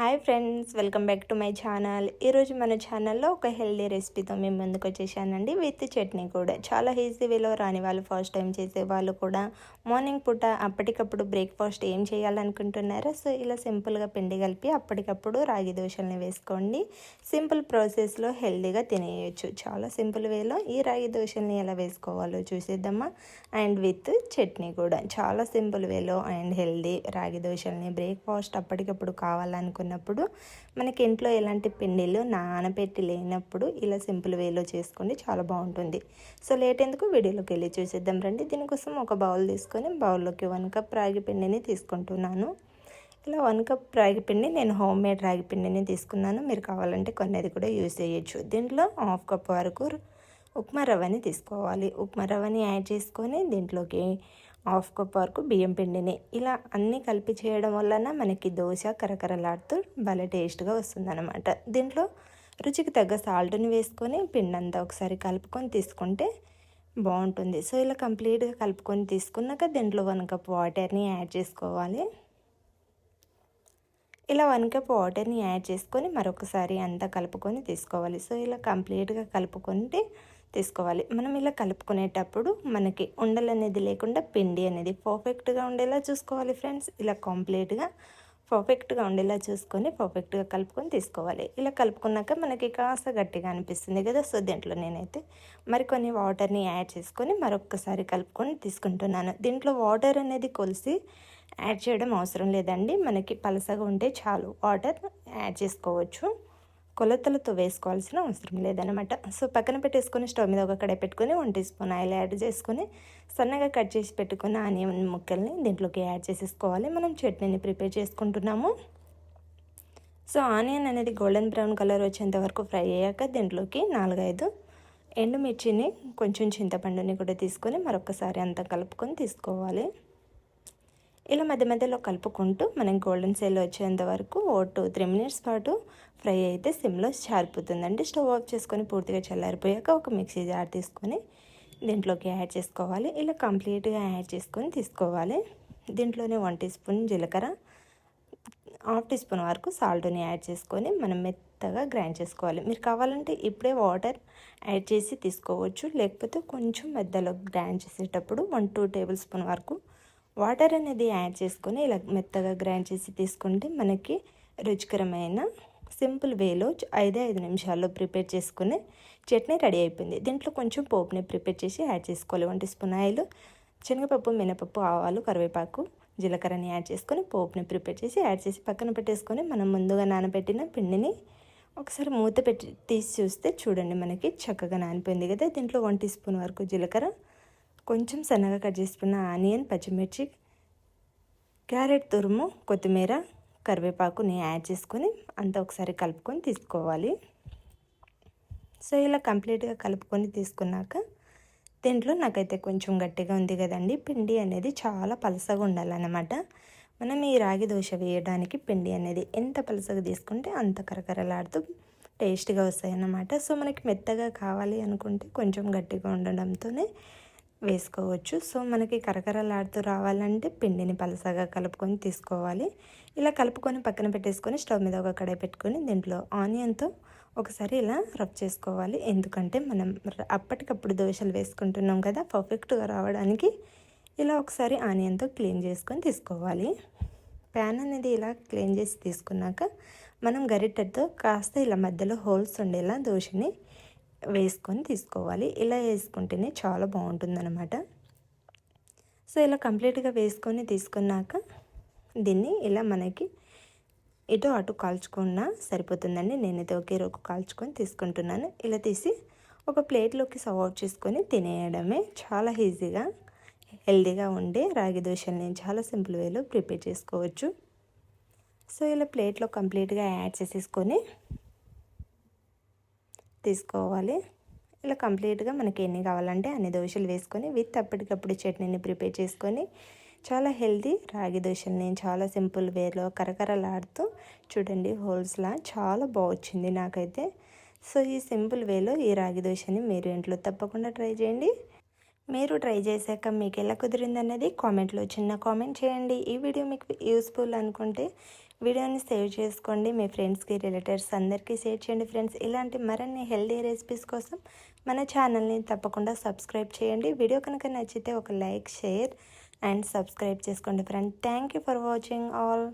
Hi friends welcome back to my channel. ఈరోజు మన ఛానల్లో ఒక హెల్దీ రెసిపీతో మేము ముందుకు వచ్చేసానండి. విత్ చట్నీ కూడా. చాలా ఈజీ వేలో రాని వాళ్ళు ఫస్ట్ టైం చేసే వాళ్ళు కూడా మార్నింగ్ పూట అప్పటికప్పుడు బ్రేక్ఫాస్ట్ ఏం చేయాలనుకుంటున్నారో సో ఇలా సింపుల్గా పిండి కలిపి అప్పటికప్పుడు రాగి దోశల్ని వేసుకోండి. సింపుల్ ప్రాసెస్లో హెల్దీగా తినేయచ్చు. చాలా సింపుల్ వేలో ఈ రాగి దోశల్ని ఎలా వేసుకోవాలో చూసేద్దామా? అండ్ విత్ చట్నీ కూడా. చాలా సింపుల్ వేలో అండ్ హెల్దీ రాగి దోశల్ని బ్రేక్ఫాస్ట్ అప్పటికప్పుడు కావాలనుకున్న ఉన్నప్పుడు మనకి ఇంట్లో ఎలాంటి పిండిలు నానబెట్టి లేనప్పుడు ఇలా సింపుల్ వేలో చేసుకోండి చాలా బాగుంటుంది. సో లేట్ ఎందుకు? వీడియోలోకి వెళ్ళి చూసేద్దాం రండి. దీనికోసం ఒక బౌల్ తీసుకొని బౌల్లోకి వన్ కప్ రాగి పిండిని తీసుకుంటున్నాను. ఇలా వన్ కప్ రాగిపిండి నేను హోమ్ మేడ్ రాగి పిండిని తీసుకున్నాను. మీరు కావాలంటే కొన్నది కూడా యూజ్ చేయొచ్చు. దీంట్లో హాఫ్ కప్ వరకు ఉప్మా రవ్వని తీసుకోవాలి. ఉప్మా రవ్వని యాడ్ చేసుకొని దీంట్లోకి హాఫ్ కప్ వరకు బియ్యం పిండిని. ఇలా అన్నీ కలిపి చేయడం వలన మనకి దోశ కరకరలాడుతూ భలే టేస్ట్గా వస్తుందన్నమాట. దీంట్లో రుచికి తగ్గ సాల్ట్ని వేసుకొని పిండి అంతా ఒకసారి కలుపుకొని తీసుకుంటే బాగుంటుంది. సో ఇలా కంప్లీట్గా కలుపుకొని తీసుకున్నాక దీంట్లో వన్ కప్ వాటర్ని యాడ్ చేసుకోవాలి. ఇలా వన్ కప్ వాటర్ని యాడ్ చేసుకొని మరొకసారి అంతా కలుపుకొని తీసుకోవాలి. సో ఇలా కంప్లీట్గా కలుపుకుంటే తీసుకోవాలి. మనం ఇలా కలుపుకునేటప్పుడు మనకి ఉండలు అనేది లేకుండా పిండి అనేది పర్ఫెక్ట్గా ఉండేలా చూసుకోవాలి ఫ్రెండ్స్. ఇలా కంప్లీట్గా పర్ఫెక్ట్గా ఉండేలా చూసుకొని పర్ఫెక్ట్గా కలుపుకొని తీసుకోవాలి. ఇలా కలుపుకున్నాక మనకి కాస్త గట్టిగా అనిపిస్తుంది కదా సో దీంట్లో నేనైతే మరికొన్ని వాటర్ని యాడ్ చేసుకొని మరొకసారి కలుపుకొని తీసుకుంటున్నాను. దీంట్లో వాటర్ అనేది కొలిసి యాడ్ చేయడం అవసరం లేదండి. మనకి పలసగా ఉంటే చాలు వాటర్ యాడ్ చేసుకోవచ్చు. కొలతలతో వేసుకోవాల్సిన అవసరం లేదనమాట సో పక్కన పెట్టేసుకొని స్టవ్ మీద ఒక కడాయి పెట్టుకొని one teaspoon oil add చేసుకొని సన్నగా కట్ చేసి పెట్టుకున్న ఆనియన్ ముక్కల్ని దీంట్లోకి యాడ్ చేసేసుకోవాలి. మనం చట్నీని ప్రిపేర్ చేసుకుంటున్నాము. సో ఆనియన్ అనేది గోల్డెన్ బ్రౌన్ కలర్ వచ్చేంత వరకు ఫ్రై అయ్యాక దీంట్లోకి నాలుగైదు ఎండుమిర్చిని కొంచెం చింతపండుని కూడా తీసుకొని మరొకసారి అంతా కలుపుకొని తీసుకోవాలి. ఇలా మధ్య మధ్యలో కలుపుకుంటూ మనం గోల్డెన్ సేల్ వచ్చేంత వరకు ఓ టూ త్రీ మినిట్స్ పాటు ఫ్రై అయితే సిమ్లో చారిపోతుందండి స్టవ్ ఆఫ్ చేసుకొని పూర్తిగా చల్లారిపోయాక ఒక మిక్సీ జార్ తీసుకొని దీంట్లోకి యాడ్ చేసుకోవాలి. ఇలా కంప్లీట్గా యాడ్ చేసుకొని తీసుకోవాలి. దీంట్లోనే వన్ టీ స్పూన్ జీలకర్ర హాఫ్ టీ స్పూన్ వరకు సాల్ట్ని యాడ్ చేసుకొని మనం మెత్తగా గ్రైండ్ చేసుకోవాలి. మీరు కావాలంటే ఇప్పుడే వాటర్ యాడ్ చేసి తీసుకోవచ్చు. లేకపోతే కొంచెం మెద్దలో గ్రైండ్ చేసేటప్పుడు వన్ టూ టేబుల్ స్పూన్ వరకు వాటర్ అనేది యాడ్ చేసుకొని ఇలా మెత్తగా గ్రైండ్ చేసి తీసుకుంటే మనకి రుచికరమైన సింపుల్ వేలో ఐదే ఐదు నిమిషాల్లో ప్రిపేర్ చేసుకుని చట్నీ రెడీ అయిపోయింది. దీంట్లో కొంచెం పోపుని ప్రిపేర్ చేసి యాడ్ చేసుకోవాలి. వన్ టీ స్పూన్ ఆయిల్ శనగపప్పు మినపప్పు ఆవాలు కరివేపాకు జీలకర్రని యాడ్ చేసుకొని పోపుని ప్రిపేర్ చేసి యాడ్ చేసి పక్కన పెట్టేసుకొని మనం ముందుగా నానబెట్టిన పిండిని ఒకసారి మూత పెట్టి తీసి చూస్తే చూడండి మనకి చక్కగా నానిపోయింది కదా. దీంట్లో వన్ టీ స్పూన్ వరకు జీలకర్ర కొంచెం సన్నగా కట్ చేసుకున్న ఆనియన్ పచ్చిమిర్చి క్యారెట్ తురుము కొత్తిమీర కరివేపాకుని యాడ్ చేసుకొని అంతా ఒకసారి కలుపుకొని తీసుకోవాలి. సో ఇలా కంప్లీట్గా కలుపుకొని తీసుకున్నాక దీంట్లో నాకైతే కొంచెం గట్టిగా ఉంది కదండి. పిండి అనేది చాలా పలసగా ఉండాలన్నమాట. మనం ఈ రాగి దోశ వేయడానికి పిండి అనేది ఎంత పలసగా తీసుకుంటే అంత కరకరలాడుతూ టేస్ట్గా వస్తాయి అన్నమాట సో మనకి మెత్తగా కావాలి అనుకుంటే కొంచెం గట్టిగా ఉండడంతోనే వేసుకోవచ్చు. సో మనకి కరకరలాడుతూ రావాలంటే పిండిని పలసగా కలుపుకొని తీసుకోవాలి. ఇలా కలుపుకొని పక్కన పెట్టేసుకొని స్టవ్ మీద ఒక కడాయి పెట్టుకొని దీంట్లో ఆనియన్తో ఒకసారి ఇలా రబ్ చేసుకోవాలి. ఎందుకంటే మనం అప్పటికప్పుడు దోశలు వేసుకుంటున్నాం కదా పర్ఫెక్ట్గా రావడానికి ఇలా ఒకసారి ఆనియన్తో క్లీన్ చేసుకొని తీసుకోవాలి. ప్యాన్ అనేది ఇలా క్లీన్ చేసి తీసుకున్నాక మనం గరిటెతో కాస్త ఇలా మధ్యలో హోల్స్ ఉండేలా దోశని వేసుకొని తీసుకోవాలి. ఇలా వేసుకుంటేనే చాలా బాగుంటుందన్నమాట. సో ఇలా కంప్లీట్గా వేసుకొని తీసుకున్నాక దీన్ని ఇలా మనకి ఇటు అటు కాల్చుకున్నా సరిపోతుందండి. నేనైతే ఒకే రోజు కాల్చుకొని తీసుకుంటున్నాను. ఇలా తీసి ఒక ప్లేట్లోకి సర్వ్ అవుట్ చేసుకొని తినేయడమే చాలా ఈజీగా హెల్దీగా ఉండే రాగి దోశల్ని చాలా సింపుల్ వేలో ప్రిపేర్ చేసుకోవచ్చు. సో ఇలా ప్లేట్లో కంప్లీట్గా యాడ్ చేసేసుకొని తీసుకోవాలి. ఇలా కంప్లీట్గా మనకి ఎన్ని కావాలంటే అన్ని దోశలు వేసుకొని విత్ అప్పటికప్పుడు చట్నీని ప్రిపేర్ చేసుకొని చాలా హెల్తీ రాగి దోశల్ని చాలా సింపుల్ వేలో కరకరలాడుతూ చూడండి హోల్స్లా చాలా బాగొచ్చింది నాకైతే. సో ఈ సింపుల్ వేలో ఈ రాగి దోశని మీరు ఇంట్లో తప్పకుండా ట్రై చేయండి. మీరు ట్రై చేశాక మీకు ఎలా కుదిరింది కామెంట్లో చిన్న కామెంట్ చేయండి. ఈ వీడియో మీకు యూస్ఫుల్ అనుకుంటే వీడియోని సేవ్ చేసుకోండి. మీ ఫ్రెండ్స్కి రిలేటివ్స్ అందరికీ షేర్ చేయండి ఫ్రెండ్స్. ఇలాంటి మరిన్ని హెల్దీ రెసిపీస్ కోసం మన ఛానల్ని తప్పకుండా సబ్స్క్రైబ్ చేయండి. వీడియో కనుక నచ్చితే ఒక లైక్ షేర్ అండ్ సబ్స్క్రైబ్ చేసుకోండి friend. Thank you for watching all.